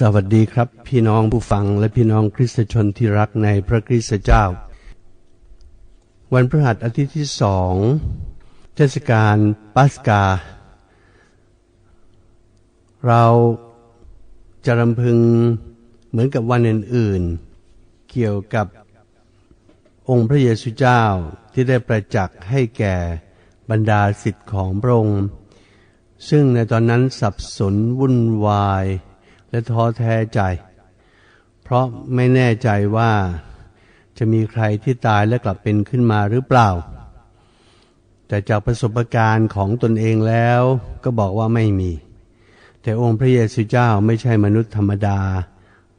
สวัสดีครับ พี่น้องผู้ฟังและพี่น้องคริสตชนที่รักในพระคริสตเจ้า วันพฤหัสอาทิตย์ที่สองเทศกาลปัสกา เราจะรำพึงเหมือนกับวันอื่นๆ เกี่ยวกับองค์พระเยซูเจ้าที่ได้ประจักษ์ให้แก่บรรดาสิทธิ์ของพระองค์ซึ่งในตอนนั้นสับสนวุ่นวาย และท้อแท้ใจ เพราะไม่แน่ใจว่าจะมีใครที่ตายและกลับเป็นขึ้นมาหรือเปล่า แต่จากประสบการณ์ของตนเองแล้วก็บอกว่าไม่มี แต่องค์พระเยซูเจ้าไม่ใช่มนุษย์ธรรมดา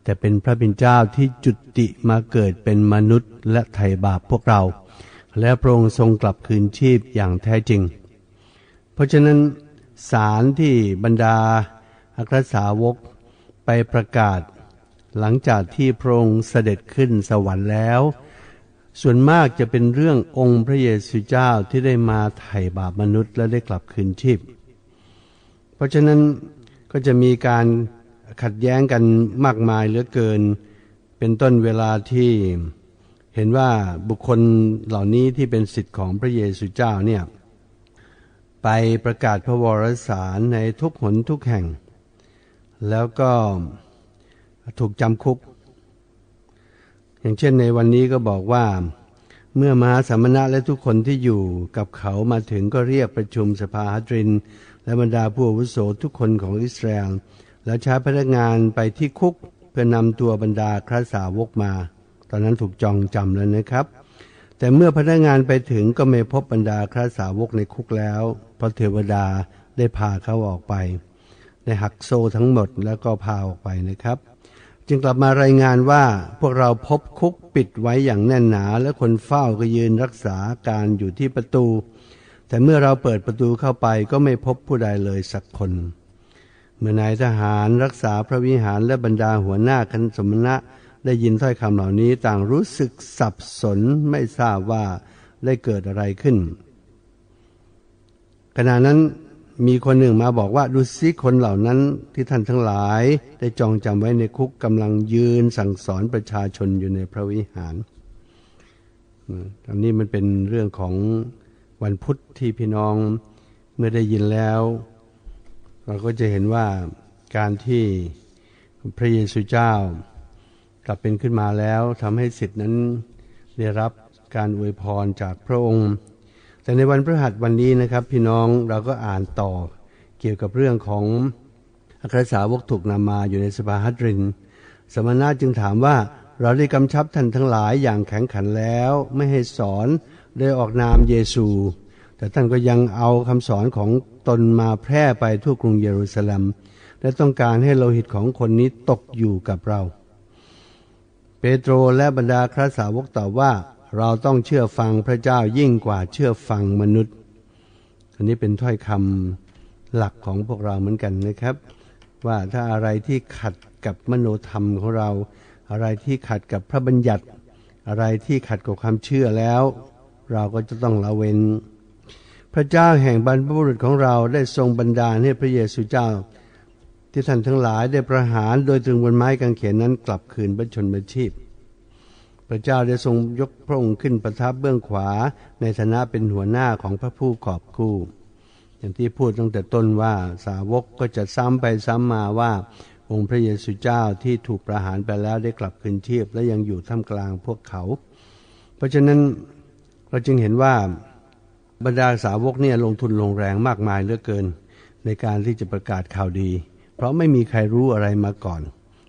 แต่เป็นพระบิดเจ้าที่จุติมาเกิดเป็นมนุษย์และไถ่บาปพวกเรา และพระองค์ทรงกลับคืนชีพอย่างแท้จริง เพราะฉะนั้นสารที่บรรดาอัครสาวก ไปประกาศ หลังจากที่พระองค์เสด็จขึ้นสวรรค์แล้ว ส่วนมากจะเป็นเรื่ององค์พระเยซูเจ้าที่ได้มาไถ่บาปมนุษย์และได้กลับคืนชีพ เพราะฉะนั้นก็จะมีการขัดแย้งกันมากมายเหลือเกิน เป็นต้นเวลาที่เห็นว่าบุคคลเหล่านี้ที่เป็นสิทธิ์ของพระเยซูเจ้าเนี่ยไปประกาศพระวรสารในทุกหนทุกแห่ง แล้วก็ถูกจำคุก อย่างเช่นในวันนี้ก็บอกว่า เมื่อมหาสมณะและทุกคนที่อยู่กับเขามาถึงก็เรียกประชุมสภาฮัตริน และบรรดาผู้อาวุโสทุกคนของอิสราเอลแล้วใช้พนักงานไปที่คุก เพื่อนำตัวบรรดาคราสาวกมา ตอนนั้นถูกจองจำแล้วนะครับ แต่เมื่อพนักงานไปถึงก็ไม่พบบรรดาคราสาวกในคุกแล้วพระเทวดาได้พาเขาออกไป ได้หักโซ่ทั้งหมดแล้วก็พาออกไปนะครับ จึงกลับมารายงานว่าพวกเราพบคุกปิดไว้อย่างแน่นหนา และคนเฝ้าก็ยืนรักษาการอยู่ที่ประตู แต่เมื่อเราเปิดประตูเข้าไปก็ไม่พบผู้ใดเลยสักคน เมื่อนายทหารรักษาพระวิหารและบรรดาหัวหน้าคณะสมณะได้ยินถ้อยคำเหล่านี้ต่างรู้สึกสับสนไม่ทราบว่าได้เกิดอะไรขึ้นขณะนั้น มีคนหนึ่งมาบอกว่าดูซิคนเหล่านั้นที่ท่านทั้งหลาย ได้จองจำไว้ในคุกกำลังยืนสั่งสอนประชาชนอยู่ในพระวิหารอันนี้มันเป็นเรื่องของวันพุทธที่พี่น้องเมื่อได้ยินแล้ว เราก็จะเห็นว่าการที่พระเยซูเจ้ากลับเป็นขึ้นมาแล้วทำให้สิทธินั้นได้รับการอวยพรจากพระองค์ แต่ในวันพฤหัสวันนี้นะครับ พี่น้องเราก็อ่านต่อเกี่ยวกับเรื่องของอัครสาวกถูกนำมาอยู่ในสภาฮัตริน สมณะจึงถามว่าเราได้กำชับท่านทั้งหลายอย่างแข็งขันแล้วไม่ให้สอนโดยออกนามเยซู แต่ท่านก็ยังเอาคำสอนของตนมาแพร่ไปทั่วกรุงเยรูซาเล็มและต้องการให้โลหิตของคนนี้ตกอยู่กับเรา เปโตรและบรรดาครสาวกตอบว่า เราต้องเชื่อฟังพระเจ้ายิ่งกว่าเชื่อฟังมนุษย์ อันนี้เป็นถ้อยคำหลักของพวกเราเหมือนกันนะครับ ว่าถ้าอะไรที่ขัดกับมโนธรรมของเรา อะไรที่ขัดกับพระบัญญัติ อะไรที่ขัดกับความเชื่อแล้ว เราก็จะต้องละเว้น พระเจ้าแห่งบรรพบุรุษของเราได้ทรงบันดาลให้พระเยซูเจ้า ที่ท่านทั้งหลายได้ประหารโดยตรึงบนไม้กางเขนนั้นกลับคืนพระชนมชีพ พระเจ้าได้ทรงยกพระองค์ขึ้นประทับเบื้องขวาในฐานะเป็นหัวหน้าของพระผู้กอบกู้อย่างที่พูดตั้งแต่ต้นว่าสาวกก็จะซ้ำไปซ้ำมาว่า องค์พระเยซูเจ้าที่ถูกประหารไปแล้วได้กลับคืนชีพและยังอยู่ท่ามกลางพวกเขา เพราะฉะนั้นเราจึงเห็นว่าบรรดาสาวกเนี่ยลงทุนลงแรงมากมายเหลือเกิน ในการที่จะประกาศข่าวดี เพราะไม่มีใครรู้อะไรมาก่อน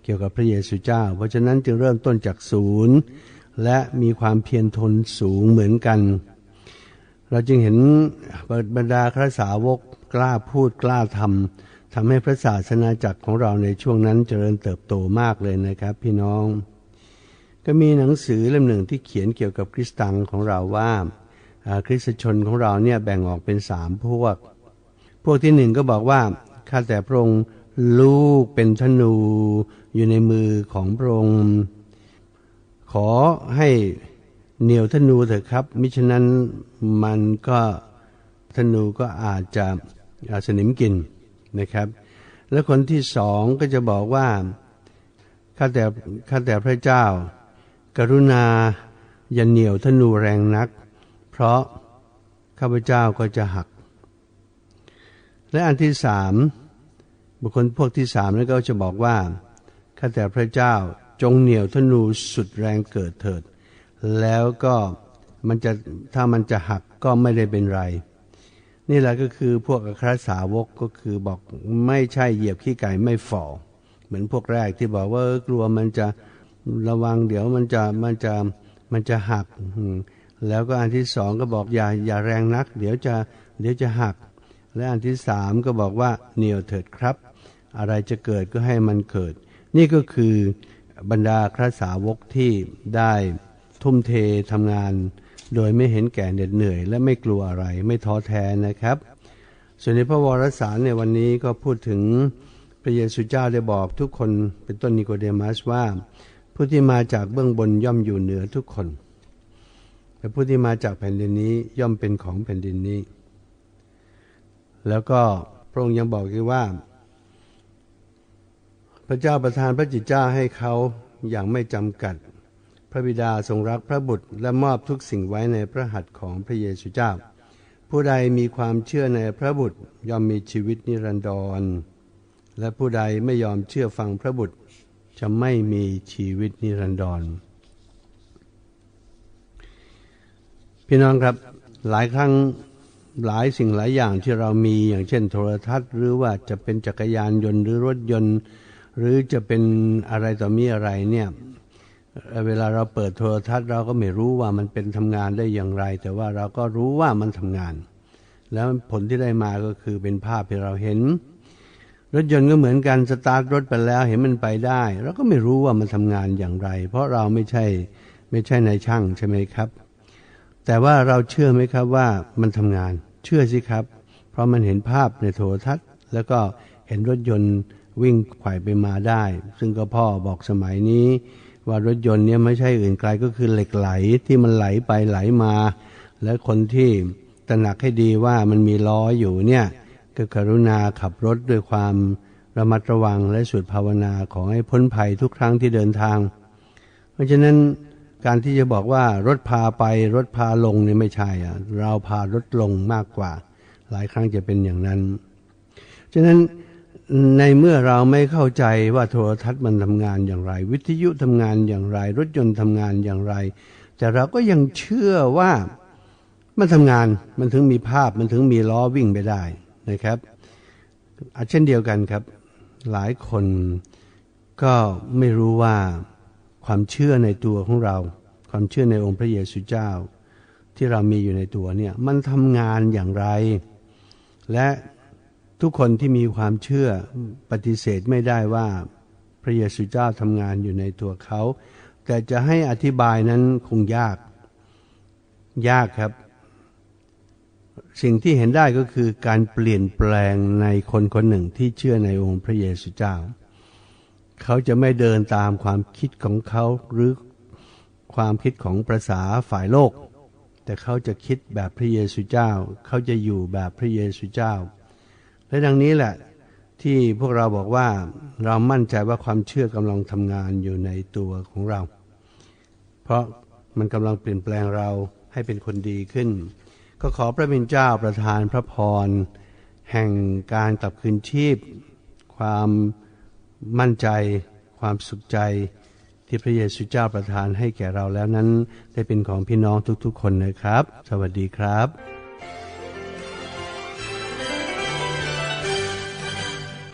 เกี่ยวกับพระเยซูเจ้า เพราะฉะนั้นจึงเริ่มต้นจากศูนย์ และมีความเพียรทนสูงเหมือนกัน เราจึงเห็นบรรดาพระสาวกกล้าพูดกล้าทำทำให้พระศาสนาจักรของเราในช่วงนั้นเจริญเติบโตมากเลยนะครับ พี่น้อง ก็มีหนังสือเล่มหนึ่งที่เขียนเกี่ยวกับคริสตังของเราว่าคริสตชนของเราเนี่ยแบ่งออกเป็นสามพวก พวกที่หนึ่งก็บอกว่าข้าแต่พระองค์ ลูกเป็นธนูอยู่ในมือของพระองค์ ขอให้เหนียวธนูเถอะครับ มิฉะนั้นมันก็ธนูก็อาจจะสนิมกินนะครับ แล้วคนที่สองก็จะบอกว่าข้าแต่ข้าแต่พระเจ้า กรุณาอย่าเหนียวธนูแรงนัก เพราะข้าพเจ้าก็จะหัก และอันที่สาม บุคคลพวกที่สามนั้นก็จะบอกว่าข้าแต่พระเจ้าจงเหนียวธนูสุดแรงเกิดเถิด แล้วก็มันจะถ้ามันจะหักก็ไม่ได้เป็นไร นี่แหละก็คือพวกอัครสาวกก็คือบอกไม่ใช่เหยียบขี้ไก่ไม่ฝ่อเหมือนพวกแรกที่บอกว่ากลัวมันจะระวังเดี๋ยวมันจะมันจะมันจะหัก แล้วก็อันที่สองก็บอกอย่าอย่าแรงนัก เดี๋ยวจะเดี๋ยวจะหัก และอันที่สามก็บอกว่าเหนียวเถิดครับ อะไรจะเกิดก็ให้มันเกิด นี่ก็คือบรรดาครสาวกที่ได้ทุ่มเททำงาน โดยไม่เห็นแก่เหน็ดเหนื่อย และไม่กลัวอะไรไม่ท้อแท้นะครับ ส่วนในพระวรสารในวันนี้ก็พูดถึงพระเยซูเจ้าได้บอกทุกคนเป็นต้นนิโคเดมัสว่า ผู้ที่มาจากเบื้องบนย่อมอยู่เหนือทุกคน แต่ผู้ที่มาจากแผ่นดินนี้ย่อมเป็นของแผ่นดินนี้ แล้วก็พระองค์ยังบอกอีกว่า พระเจ้าประทานพระจิตเจ้าให้เขาอย่างไม่จำกัด พระบิดาทรงรักพระบุตรและมอบทุกสิ่งไว้ในพระหัตถ์ของพระเยซูเจ้า ผู้ใดมีความเชื่อในพระบุตรย่อมมีชีวิตนิรันดร และผู้ใดไม่ยอมเชื่อฟังพระบุตร จะไม่มีชีวิตนิรันดร พี่น้องครับหลายครั้งหลายสิ่งหลายอย่างที่เรามีอย่างเช่นโทรทัศน์ หรือว่าจะเป็นจักรยานยนต์หรือรถยนต์ หรือจะเป็นอะไรต่อมีอะไรเนี่ยเวลาเราเปิดโทรทัศน์เราก็ไม่รู้ว่ามันเป็นทำงานได้อย่างไร แต่ว่าเราก็รู้ว่ามันทำงาน แล้วผลที่ได้มาก็คือเป็นภาพที่เราเห็น รถยนต์ก็เหมือนกันสตาร์ทรถไปแล้วเห็นมันไปได้เราก็ไม่รู้ว่ามันทำงานอย่างไร เพราะเราไม่ใช่ไม่ใช่นายช่างใช่ไหมครับ แต่ว่าเราเชื่อไหมครับว่ามันทำงาน เชื่อสิครับ เพราะมันเห็นภาพในโทรทัศน์ แล้วก็เห็นรถยนต์ วิ่งไขว่ไปมาได้ ซึ่งก็พ่อบอกสมัยนี้ ว่ารถยนต์เนี่ยไม่ใช่อื่นไกลก็คือเหล็กไหลที่มันไหลไปไหลมา และคนที่ตระหนักให้ดีว่ามันมีล้ออยู่เนี่ยก็กรุณาขับรถด้วยความระมัดระวังและสุดภาวนาของให้พ้นภัยทุกครั้งที่เดินทาง เพราะฉะนั้นการที่จะบอกว่ารถพาไปรถพาลงนี่ไม่ใช่อะเราพารถลงมากกว่า หลายครั้งจะเป็นอย่างนั้น ฉะนั้น ในเมื่อเราไม่เข้าใจว่าโทรทัศน์มันทำงานอย่างไร วิทยุทำงานอย่างไร รถยนต์ทำงานอย่างไร แต่เราก็ยังเชื่อว่ามันทำงานมันถึงมีภาพมันถึงมีล้อวิ่งไปได้นะครับเช่นเดียวกันครับ หลายคนก็ไม่รู้ว่าความเชื่อในตัวของเรา ความเชื่อในองค์พระเยซูเจ้า ที่เรามีอยู่ในตัวเนี่ยมันทำงานอย่างไร และ ทุกคนที่มีความเชื่อปฏิเสธไม่ได้ว่าพระเยซูเจ้าทำงานอยู่ในตัวเขา แต่จะให้อธิบายนั้นคงยาก ยากครับ สิ่งที่เห็นได้ก็คือการเปลี่ยนแปลงในคนคนหนึ่งที่เชื่อในองค์พระเยซูเจ้า เขาจะไม่เดินตามความคิดของเขาหรือความคิดของประษาฝ่ายโลก แต่เขาจะคิดแบบพระเยซูเจ้า เขาจะอยู่แบบพระเยซูเจ้า และดังนี้แหละที่พวกเราบอกว่าเรามั่นใจว่าความเชื่อกำลังทำงานอยู่ในตัวของเรา เพราะมันกำลังเปลี่ยนแปลงเราให้เป็นคนดีขึ้น ก็ขอพระบิณเจ้าประทานพระพร แห่งการกลับคืนชีพ ความมั่นใจ ความสุขใจที่พระเยซูเจ้าประทานให้แก่เราแล้วนั้น ได้เป็นของพี่น้องทุกๆคนนะครับ สวัสดีครับ